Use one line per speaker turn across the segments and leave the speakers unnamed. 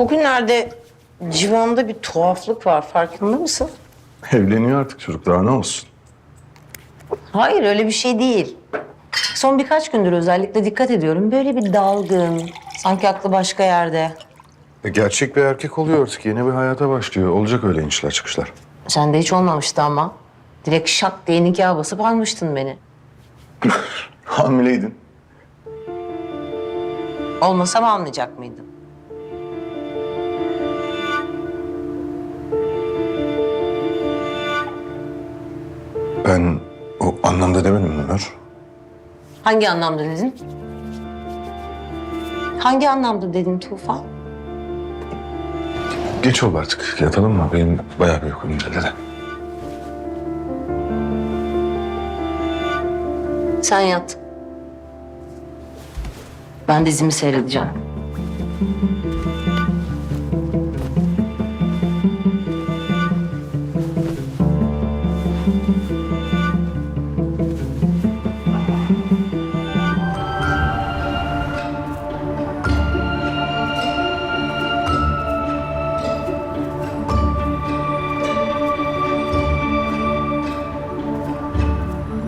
Bugünlerde Civan'da bir tuhaflık var farkında mısın?
Evleniyor artık çocuk daha ne olsun?
Hayır öyle bir şey değil. Son birkaç gündür özellikle dikkat ediyorum. Böyle bir dalgın, sanki aklı başka yerde.
E, gerçek bir erkek oluyor artık yeni bir hayata başlıyor. Olacak öyle inişler çıkışlar.
Sende hiç olmamıştı ama. Direkt şak diye nikah basıp almıştın beni.
Hamileydin.
Olmasam almayacak mıydın?
Ben o anlamda demedim mi Nur?
Hangi anlamda dedin? Hangi anlamda dedin Tufan?
Geç oldu artık yatalım mı? Benim bayağı bir uykum geldi de.
Sen yat. Ben dizimi seyredeceğim.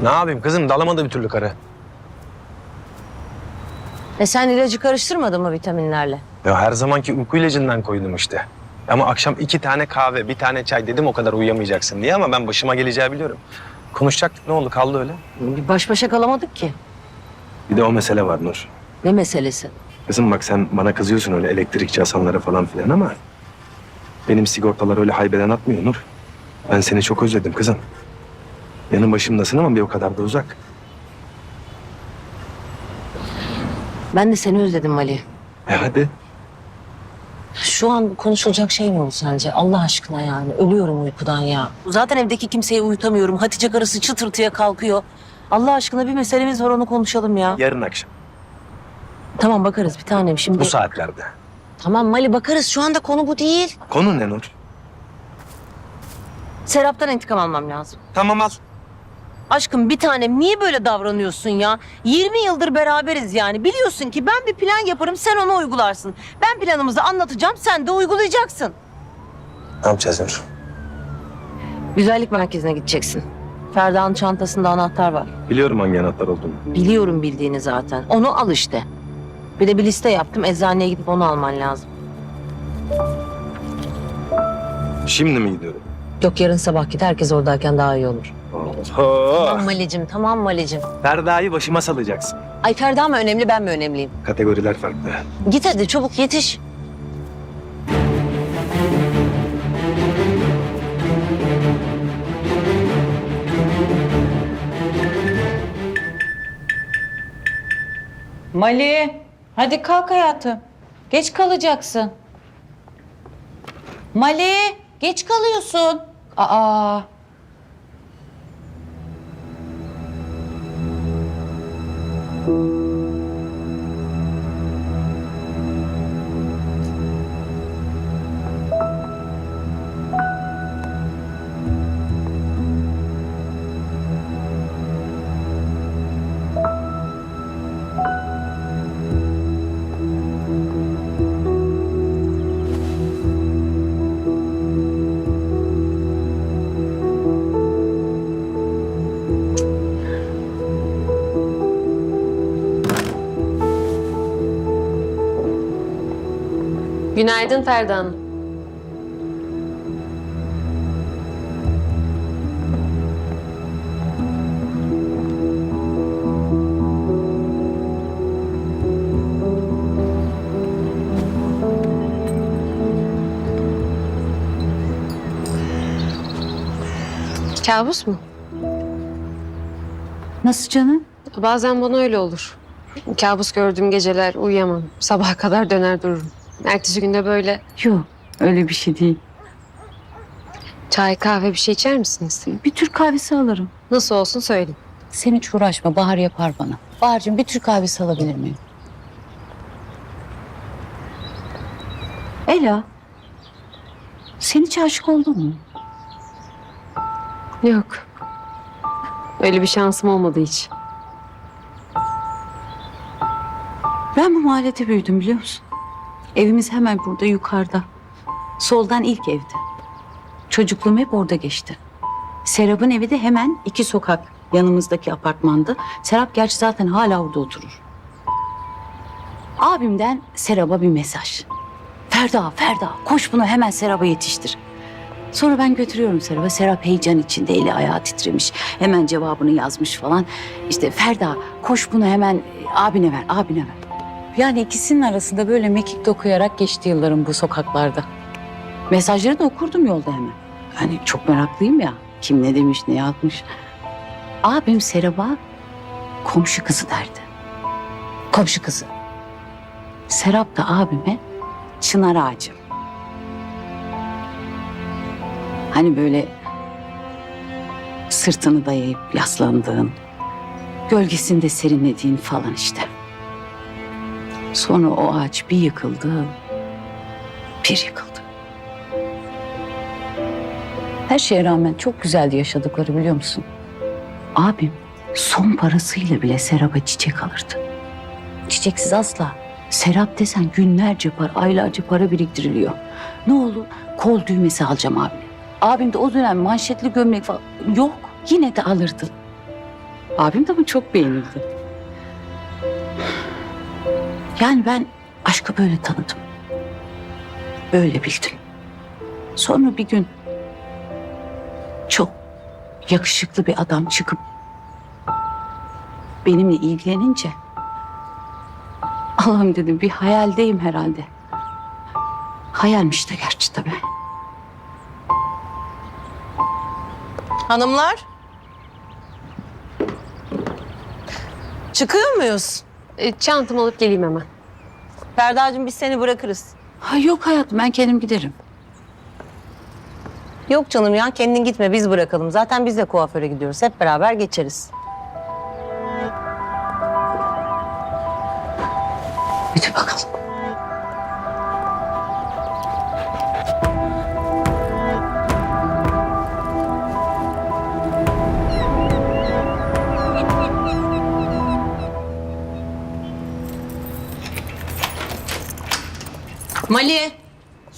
Ne yapayım kızım dalamadı bir türlü karı.
E sen ilacı karıştırmadın mı vitaminlerle?
Ya her zamanki uyku ilacından koydum işte. Ama akşam iki tane kahve, bir tane çay dedim o kadar uyuyamayacaksın diye ama ben başıma geleceği biliyorum. Konuşacaktık ne oldu kaldı öyle.
Bir baş başa kalamadık ki.
Bir de o mesele var Nur.
Ne meselesi?
Kızım bak sen bana kızıyorsun öyle elektrikçi Hasanlara falan filan ama... ...benim sigortalar öyle haybeden atmıyor Nur. Ben seni çok özledim kızım. Yanın başımdasın ama bir o kadar da uzak.
Ben de seni özledim Ali.
E hadi.
Şu an konuşulacak şey mi bu sence? Allah aşkına yani. Ölüyorum uykudan ya. Zaten evdeki kimseyi uyutamıyorum. Hatice karısı çıtırtıya kalkıyor. Allah aşkına bir meselemiz var onu konuşalım ya.
Yarın akşam
Tamam bakarız bir tanem şimdi.
bu saatlerde.
Tamam Mali bakarız. Şu anda konu bu değil.
Konu ne Nur?
Serap'tan intikam almam lazım.
Tamam al.
Aşkım bir tanem niye böyle davranıyorsun ya? 20 yıldır beraberiz yani. Biliyorsun ki ben bir plan yaparım sen onu uygularsın. Ben planımızı anlatacağım sen de uygulayacaksın.
Ne yapacağız Nur?
Güzellik merkezine gideceksin. Ferda'nın çantasında anahtar var.
Biliyorum hangi anahtar olduğunu.
Biliyorum bildiğini zaten. Onu al işte. Bir de bir liste yaptım. Eczaneye gidip onu alman lazım.
Şimdi mi gidiyorum?
Yok yarın sabah git. Herkes oradayken daha iyi olur.
Oho.
Tamam Malicim, tamam Malicim.
Ferda'yı başıma salacaksın.
Ay Ferda mı önemli, ben mi önemliyim?
Kategoriler farklı.
Git hadi çabuk yetiş.
Mali, hadi kalk hayatım. Geç kalacaksın. Mali, geç kalıyorsun. Aa,
Günaydın Ferda Hanım. Kabus mu?
nasıl canım?
Bazen bana öyle olur. Kabus gördüğüm geceler uyuyamam. Sabaha kadar döner dururum. Ertesi günde böyle
Yok, öyle bir şey değil.
çay kahve bir şey içer misiniz?
Bir Türk kahvesi alırım.
Nasıl olsun söyleyin.
Sen hiç uğraşma, Bahar yapar bana. Bahar'cığım bir Türk kahvesi alabilir miyim? Ela, sen hiç aşık oldun mu?
Yok. Öyle bir şansım olmadı hiç.
Ben bu mahallede büyüdüm biliyor musun? Evimiz hemen burada yukarıda. Soldan ilk evde. Çocukluğum hep orada geçti. Serap'ın evi de hemen iki sokak yanımızdaki apartmanda. Serap gerçi zaten hala orada oturur. Abimden Serap'a bir mesaj. Ferda, Ferda koş bunu hemen Serap'a yetiştir. Sonra ben götürüyorum Serap'a. Serap heyecan içinde eli ayağı titremiş. Hemen cevabını yazmış falan. İşte Ferda koş bunu hemen abine ver, abine ver. Yani ikisinin arasında böyle mekik dokuyarak geçti yıllarım bu sokaklarda. Mesajları da okurdum yolda hemen. Hani çok meraklıyım ya. Kim ne demiş, ne yazmış. Abim Serap'a komşu kızı derdi. Komşu kızı. Serap da abime çınar ağacı. Hani böyle sırtını dayayıp yaslandığın, gölgesinde serinlediğin falan işte. Sonra o ağaç bir yıkıldı, bir yıkıldı. Her şeye rağmen çok güzeldi yaşadıkları biliyor musun? Abim son parasıyla bile Serap'a çiçek alırdı. Çiçeksiz asla. Serap desen günlerce para, aylarca para biriktiriliyor. Ne olur kol düğmesi alacağım abime. Abim de o dönem manşetli gömlek falan yok. Yine de alırdı. Abim de bunu çok beğenirdi. Yani ben aşkı böyle tanıdım. Böyle bildim. Sonra bir gün çok yakışıklı bir adam çıkıp benimle ilgilenince Allah'ım dedim bir hayaldeyim herhalde. Hayalmiş de gerçi tabii.
Hanımlar. Çıkıyor muyuz?
E, çantamı alıp geleyim hemen.
Ferda'cığım biz seni bırakırız.
Ha yok hayatım ben kendim giderim.
Yok canım ya kendin gitme biz bırakalım. Zaten biz de kuaföre gidiyoruz. Hep beraber geçeriz.
Hadi bakalım.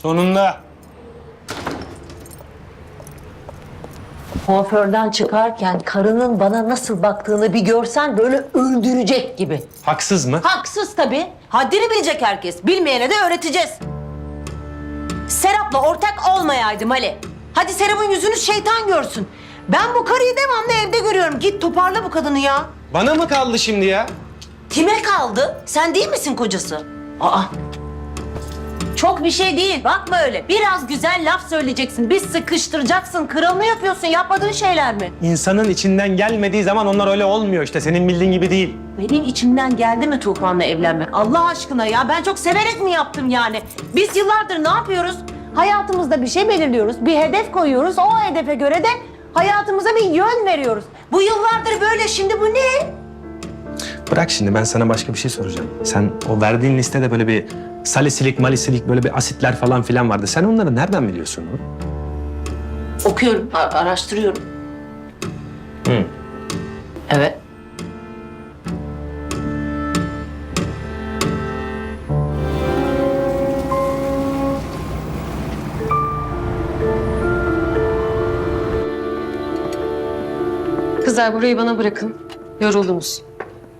Sonunda.
Kuaförden çıkarken karının bana nasıl baktığını bir görsen böyle öldürecek gibi.
Haksız mı?
Haksız tabii. Haddini bilecek herkes. Bilmeyene de öğreteceğiz. Serap'la ortak olmayaydım Ali. Hadi Serap'ın yüzünü şeytan görsün. Ben bu karıyı devamlı evde görüyorum. Git toparla bu kadını ya.
Bana mı kaldı şimdi ya?
Kime kaldı? Sen değil misin kocası? Aa. Çok bir şey değil. Bakma öyle. Biraz güzel laf söyleyeceksin. Bir sıkıştıracaksın. Kırılma yapıyorsun. Yapmadığın şeyler mi?
İnsanın içinden gelmediği zaman onlar öyle olmuyor işte. Senin bildiğin gibi değil.
Benim içimden geldi mi Tufan'la evlenmek? Allah aşkına ya ben çok severek mi yaptım yani? Biz yıllardır ne yapıyoruz? Hayatımızda bir şey belirliyoruz, bir hedef koyuyoruz. O hedefe göre de hayatımıza bir yön veriyoruz. Bu yıllardır böyle şimdi bu ne?
Bırak şimdi ben sana başka bir şey soracağım. Sen o verdiğin listede böyle bir salisilik, malisilik böyle bir asitler falan filan vardı. Sen onları nereden biliyorsun?
Okuyorum, a- araştırıyorum.
Hı.
Evet.
Kızlar burayı bana bırakın. Yoruldunuz.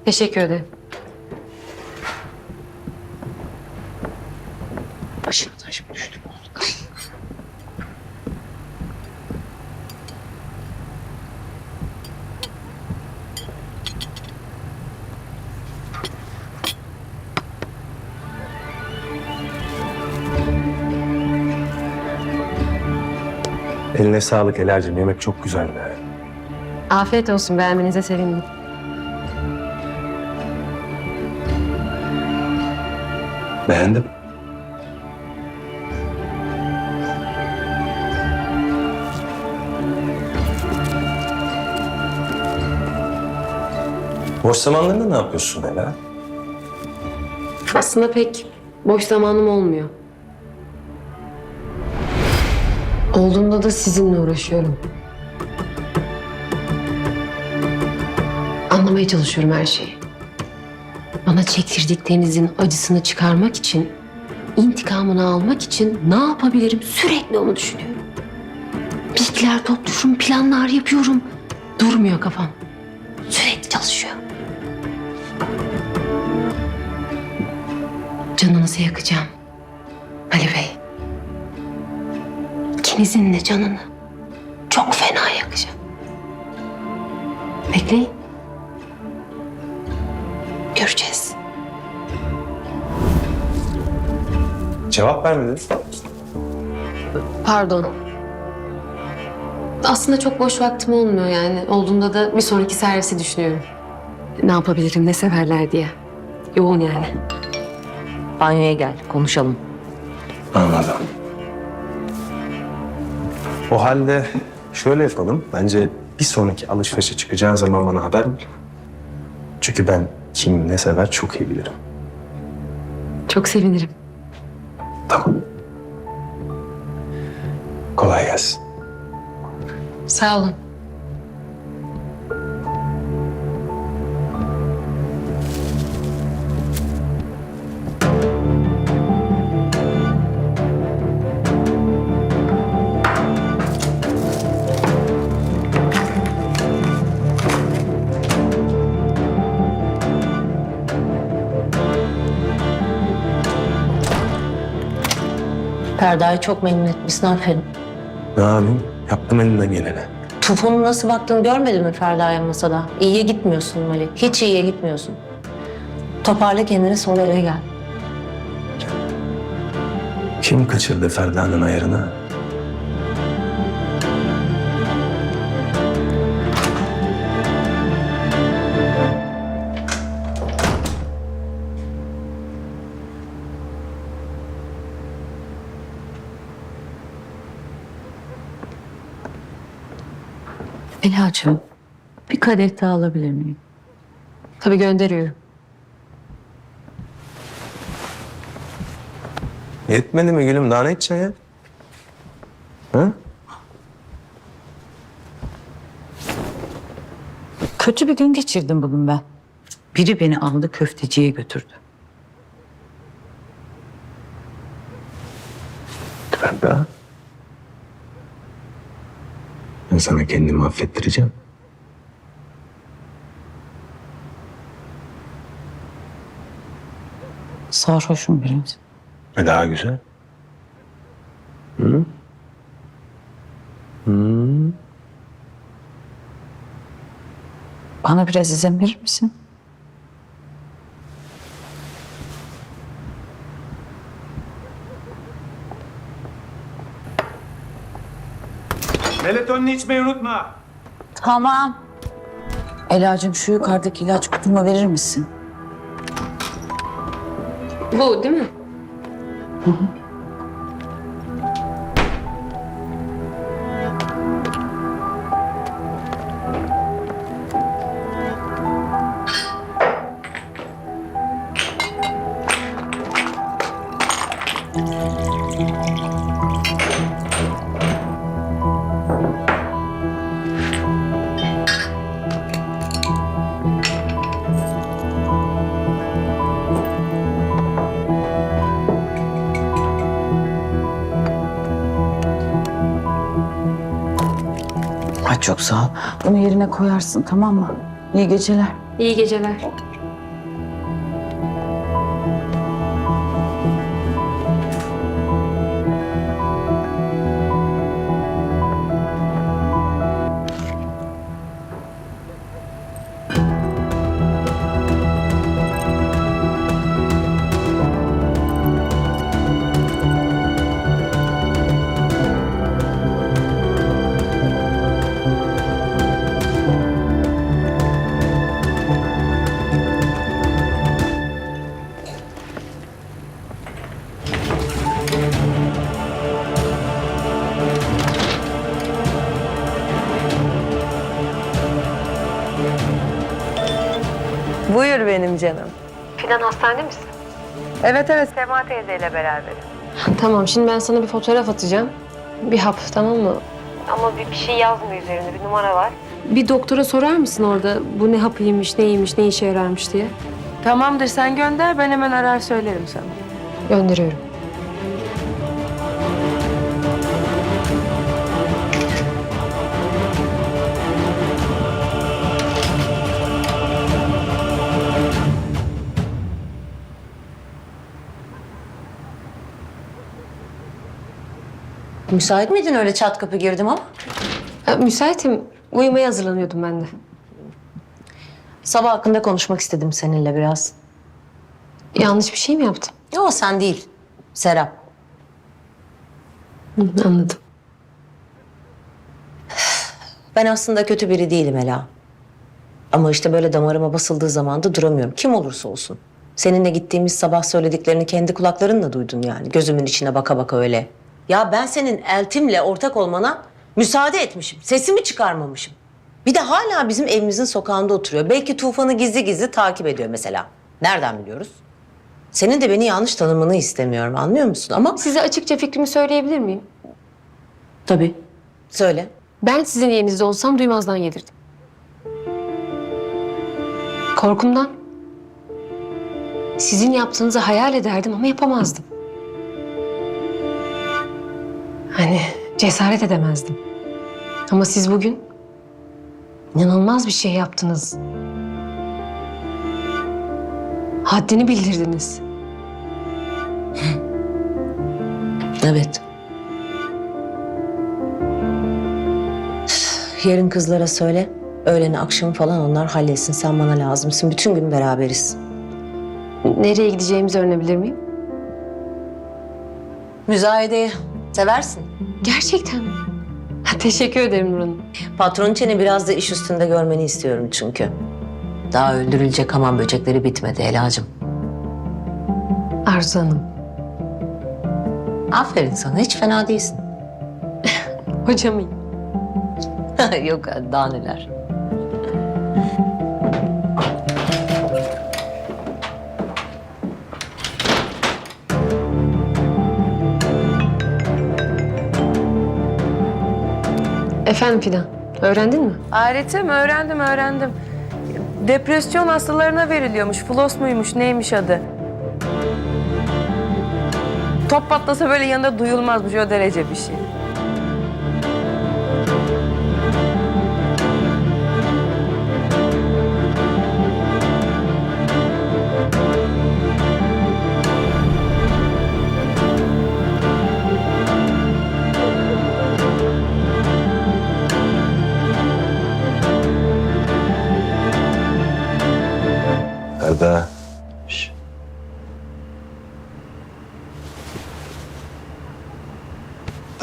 Teşekkür ederim.
Eline sağlık Ela'cığım. Yemek çok güzel be.
Afiyet olsun. Beğenmenize sevindim.
Beğendim. Boş zamanlarında ne yapıyorsun Ela?
Aslında pek boş zamanım olmuyor. Olduğunda da sizinle uğraşıyorum. Anlamaya çalışıyorum her şeyi. Bana çektirdiklerinizin acısını çıkarmak için intikamını almak için ne yapabilirim sürekli onu düşünüyorum. Bilgiler topluyorum, planlar yapıyorum. Durmuyor kafam. Sürekli çalışıyor. Canınızı yakacağım. İkinizin de canını çok fena yakacağım. Bekleyin. Göreceğiz.
Cevap vermedin.
Pardon. Aslında çok boş vaktim olmuyor yani. Olduğunda da bir sonraki servisi düşünüyorum. Ne yapabilirim, ne severler diye. Yoğun yani.
Banyoya gel konuşalım.
Anladım. O halde şöyle yapalım. Bence bir sonraki alışverişe çıkacağın zaman bana haber ver. Çünkü ben kim ne sever çok iyi bilirim.
Çok sevinirim.
Tamam. Kolay gelsin.
Sağ olun.
Ferda'yı çok memnun etmişsin aferin.
Ne yapayım? Yaptım elinden geleni.
Tufan'ın nasıl baktığını görmedin mi Ferda'ya masada? İyiye gitmiyorsun Mali. Hiç iyiye gitmiyorsun. Toparla kendini sonra eve gel.
Kim kaçırdı Ferda'nın ayarını?
Ela'cığım bir kadeh daha alabilir miyim?
Tabii gönderiyorum.
Yetmedi mi gülüm? Daha ne içeceksin ya? Ha?
Kötü bir gün geçirdim bugün ben. Biri beni aldı köfteciye götürdü.
Ferda. Ben sana kendimi affettireceğim.
Sarhoşum biraz.
Ve daha güzel. Hı? Hı?
Bana biraz izin verir misin?
Melatonini içmeyi unutma.
Tamam. Ela'cığım şu yukarıdaki ilaç kutumu verir misin?
Bu değil mi?
Ay çok sağ ol. Bunu yerine koyarsın tamam mı? İyi geceler.
İyi geceler.
Benim canım.
Fidan hastanede misin?
Evet evet Sema teyzeyle beraber.
Tamam şimdi ben sana bir fotoğraf atacağım. Bir hap tamam mı?
Ama bir, bir şey yazmıyor üzerinde bir numara var.
Bir doktora sorar mısın orada bu ne hapıymış, neymiş, ne işe yararmış diye?
Tamamdır sen gönder ben hemen arar söylerim sana.
Gönderiyorum.
Müsait miydin öyle çat kapı girdim ama?
Ha, müsaitim. Uyumaya hazırlanıyordum ben de.
Sabah hakkında konuşmak istedim seninle biraz.
Yanlış bir şey mi yaptım?
Yok sen değil. Serap.
Hı, anladım.
Ben aslında kötü biri değilim Ela. Ama işte böyle damarıma basıldığı zaman da duramıyorum. Kim olursa olsun. Seninle gittiğimiz sabah söylediklerini kendi kulaklarınla duydun yani. Gözümün içine baka baka öyle. Ya ben senin eltimle ortak olmana müsaade etmişim. Sesimi çıkarmamışım. Bir de hala bizim evimizin sokağında oturuyor. Belki Tufan'ı gizli gizli takip ediyor mesela. Nereden biliyoruz? Senin de beni yanlış tanımanı istemiyorum anlıyor musun? Ama
Size açıkça fikrimi söyleyebilir miyim?
tabii. Söyle.
Ben sizin yerinizde olsam duymazdan gelirdim. Korkumdan. Sizin yaptığınızı hayal ederdim ama yapamazdım. Hani cesaret edemezdim. Ama siz bugün inanılmaz bir şey yaptınız. Haddini bildirdiniz.
Evet. Yarın kızlara söyle. Öğleni akşamı falan onlar halletsin. Sen bana lazımsın. Bütün gün beraberiz.
Nereye gideceğimizi öğrenebilir miyim?
Müzayedeye. Seversin.
Gerçekten mi? Ha, teşekkür ederim Nur Hanım.
Patron seni biraz da iş üstünde görmeni istiyorum çünkü. Daha öldürülecek hamam böcekleri bitmedi Ela'cığım.
Arzu Hanım.
Aferin sana. Hiç fena değilsin.
Hocam iyi.
Yok daha neler.
Efendim Fidan, öğrendin mi?
Aletim öğrendim öğrendim. Depresyon hastalarına veriliyormuş. Flos muymuş neymiş adı? Top patlasa böyle yanında duyulmazmış o derece bir şey.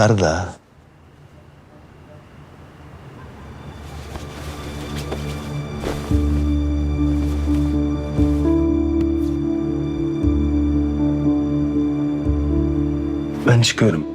Ferda. Ben çıkıyorum.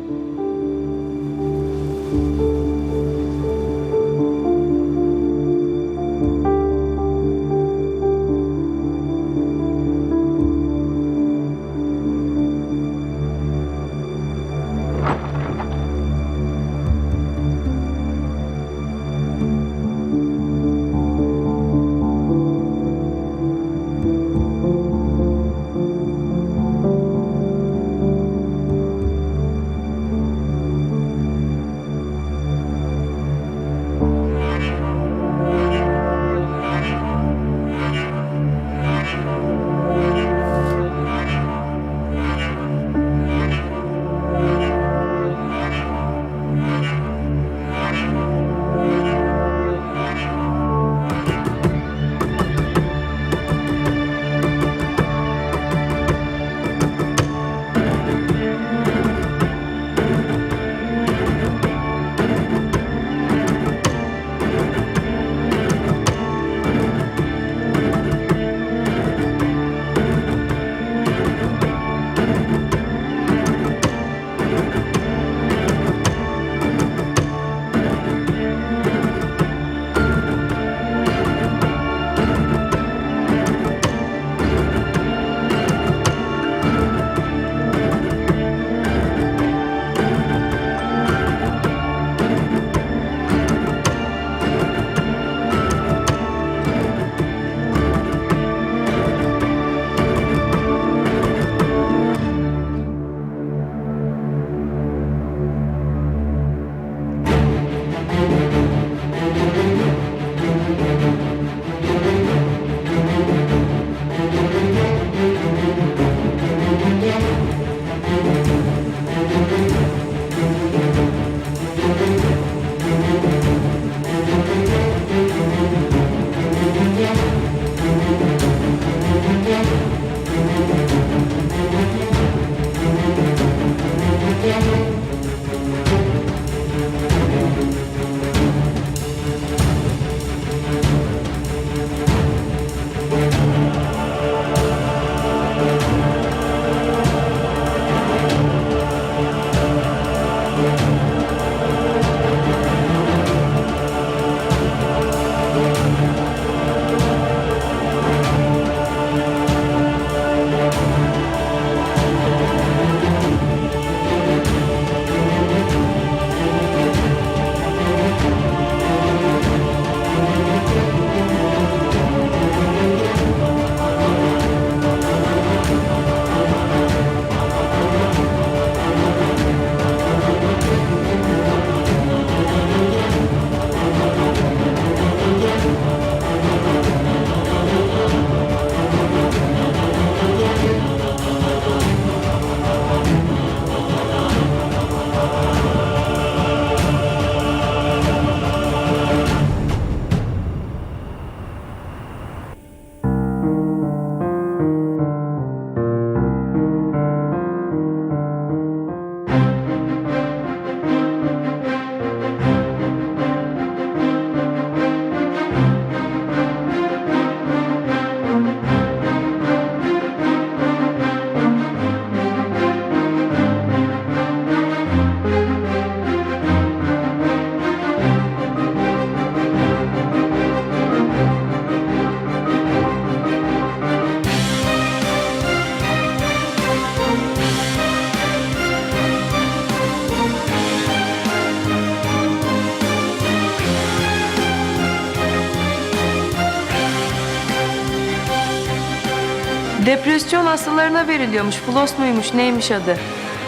Hastalarına veriliyormuş. Flos muymuş neymiş adı?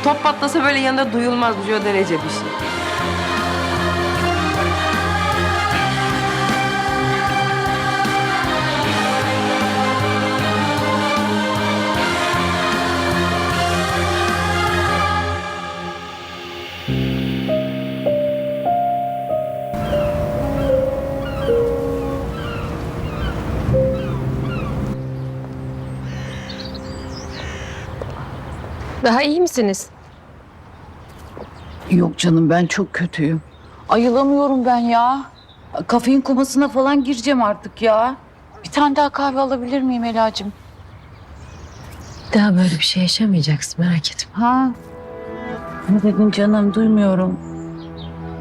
Top patlasa böyle yanında duyulmazmış o derece bir şey.
Daha iyi misiniz?
Yok canım ben çok kötüyüm. Ayılamıyorum ben ya. Kafein komasına falan gireceğim artık ya. Bir tane daha kahve alabilir miyim Ela'cığım?
Daha böyle bir şey yaşamayacaksın merak etme.
Ha? Ne dedin canım duymuyorum.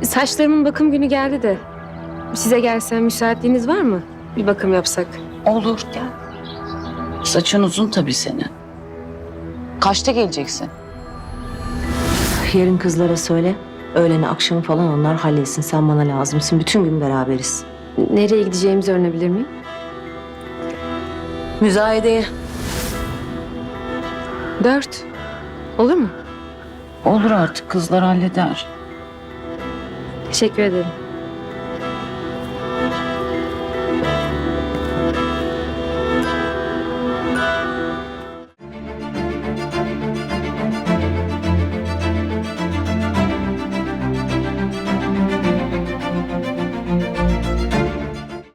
Saçlarımın bakım günü geldi de. Size gelsem müsaitliğiniz var mı? Bir bakım yapsak.
Olur gel. Saçın uzun tabii senin. Kaçta geleceksin?
Yarın kızlara söyle. Öğleni akşamı falan onlar halletsin. Sen bana lazımsın. Bütün gün beraberiz.
Nereye gideceğimizi öğrenebilir miyim?
Müzayedeye.
Dört. Olur mu?
Olur artık kızlar halleder.
Teşekkür ederim.